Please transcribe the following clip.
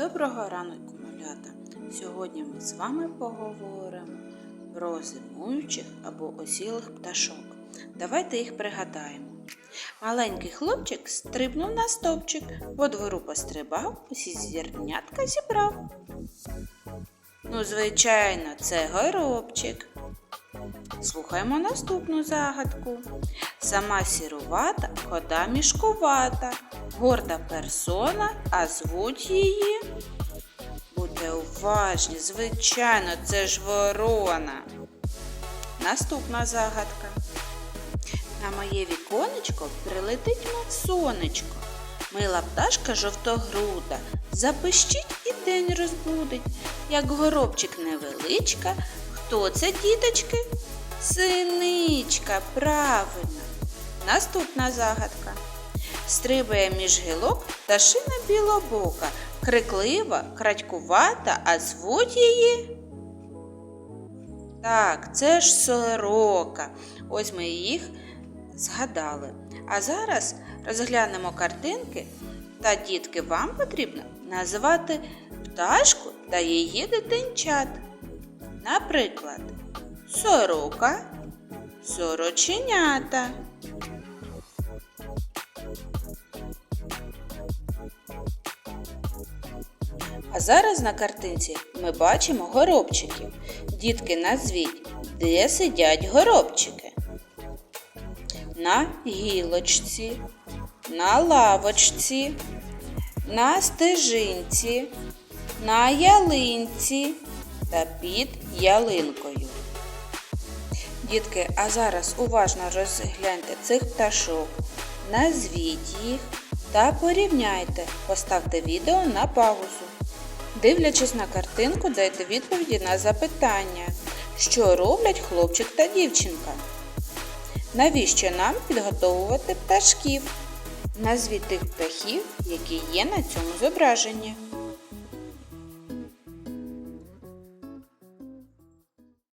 Доброго ранку, малята! Сьогодні ми з вами поговоримо про зимуючих або осілих пташок. Давайте їх пригадаємо. Маленький хлопчик стрибнув на стовпчик, по двору пострибав, усі зірнятка зібрав. Ну, звичайно, це горобчик. Слухаємо наступну загадку. Сама сірувата, хода мішкувата, горда персона, а звуть її. Будьте уважні, звичайно, це ж ворона. Наступна загадка. На моє віконечко прилетить мов. Мила пташка жовтогруда, запищить і день розбудить. Як горобчик невеличка, хто це, діточки? Синичка, правильно. Наступна загадка. Стрибає між гілок пташина білобока, криклива, крадькувата, а звуть її. Так, це ж сорока. Ось ми їх згадали. А зараз розглянемо картинки, та дітки вам потрібно назвати пташку та її дитинчат. Наприклад, сорока, сороченята. А зараз на картинці ми бачимо горобчиків. Дітки, назвіть, де сидять горобчики? На гілочці, на лавочці, на стежинці, на ялинці та під ялинкою. Дітки, а зараз уважно розгляньте цих пташок, назвіть їх та порівняйте. Поставте відео на паузу. Дивлячись на картинку, дайте відповіді на запитання, що роблять хлопчик та дівчинка. Навіщо нам підготовувати пташків? Назвіть тих птахів, які є на цьому зображенні.